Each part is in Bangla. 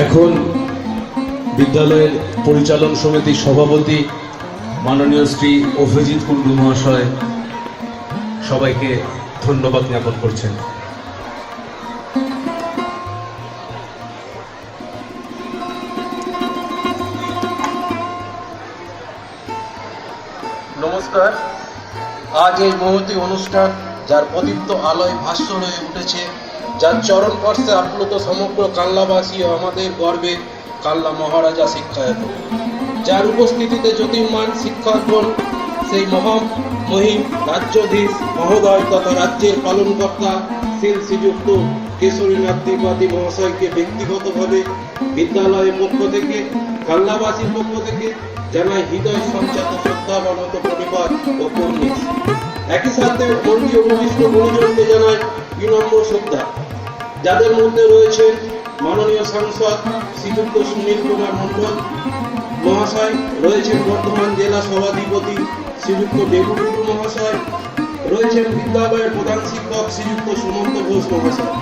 এখন বিদ্যালয়ের পরিচালন সমিতির সভাপতি মাননীয় শ্রী অভিজিৎ কুণ্ডু মহাশয় সবাইকে ধন্যবাদ জ্ঞাপন করছেন। নমস্কার। আজ এই মহতী অনুষ্ঠান, যার প্রদীপ্ত আলোয় ভাস্বর হয়ে উঠেছে যার চরণ স্পর্শে আপ্লুত সমগ্র কাল্লাবাসী আমাদের গর্বে কাল্লা মহারাজা শিক্ষায়ত যার উপস্থিতিতে জ্যোতির্মান শিক্ষকগণ সেই মহা মহিম রাজ্যধীশ মহোদয় তথা রাজ্যের পালনকর্তা শ্রী শ্রীযুক্ত কেশরীনাথ ত্রিপাঠী মহাশয়কে ব্যক্তিগতভাবে বিদ্যালয়ের পক্ষ থেকে কাল্লাবাসীর পক্ষ থেকে জানাই হৃদয় সঞ্চাত শ্রদ্ধা বানত পরিবার ও কর্মী একই সাথে মন্ত্রী উপবিষ্ট গুরুজনকে জানাই বিনম্র শ্রদ্ধা। যাদের মধ্যে রয়েছেন মাননীয় সাংসদ শ্রীযুক্ত সুনীল কুমার মণ্ডল মহাশয়, রয়েছেন বর্ধমান জেলা সভাধিপতি শ্রীযুক্ত দেবুটুকু মহাশয়, রয়েছেন বিদ্যালয়ের প্রধান শিক্ষক শ্রীযুক্ত সুমন্ত ঘোষ মহাশয়।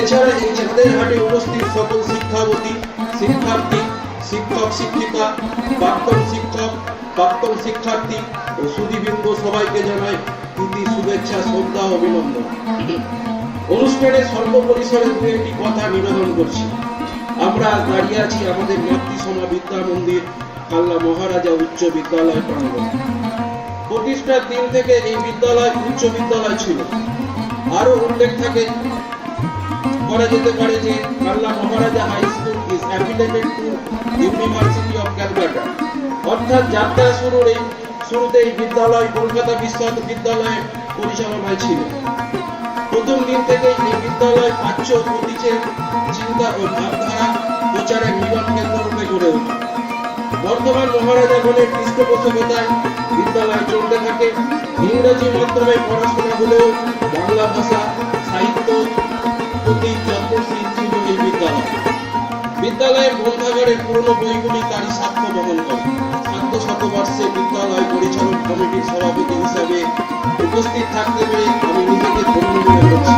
এছাড়া এই চাঁদের হাটে উপস্থিত সকল শিক্ষাবতী, শিক্ষার্থী, শিক্ষক, শিক্ষিকা, প্রাক্তন শিক্ষক, প্রাক্তন শিক্ষার্থী ও সুদীবৃন্দ সবাইকে জানাই প্রীতি, শুভেচ্ছা, শ্রদ্ধা, অভিনন্দন। অনুষ্ঠানে সর্বপরিসরে দু একটি কথা নিবেদন করছি। আমরা দাঁড়িয়ে আছি আমাদের মাতৃসমা বিদ্যা মন্দির কাল্লা মহারাজা উচ্চ বিদ্যালয় প্রাঙ্গণ। প্রতিষ্ঠার দিন থেকে এই বিদ্যালয় উচ্চ বিদ্যালয় ছিল। আরও উল্লেখ থাকে, করা যেতে পারে যে Kalla Maharaja high school is affiliated to university of Calcutta. অর্থাৎ যাত্রা শুরুর এই, শুরুতে এই বিদ্যালয় কলকাতা বিশ্ববিদ্যালয়ের পরিচালনায় ছিল। প্রথম দিন থেকে এই বিদ্যালয় পাঁচ প্রতিচে চিন্তা ও ভাবধারা প্রচারের মিলন কেন্দ্র রূপে গড়ে ওঠে বর্তমান মহারাজা বলে পৃষ্ঠপোষকতায় বিদ্যালয় চলতে থাকে। ইংরেজি মাধ্যমে পড়াশোনা হলেও বাংলা ভাষা, সাহিত্য প্রতি গ্রন্থাগারের পুরনো বইগুলি তারই সাক্ষ্য বহন করে। সাধ্য শতবর্ষে বিদ্যালয় পরিচালক কমিটির সভাপতি হিসাবে উপস্থিত থাকতে পেরে আমি নিজেকে ধন্য করছি।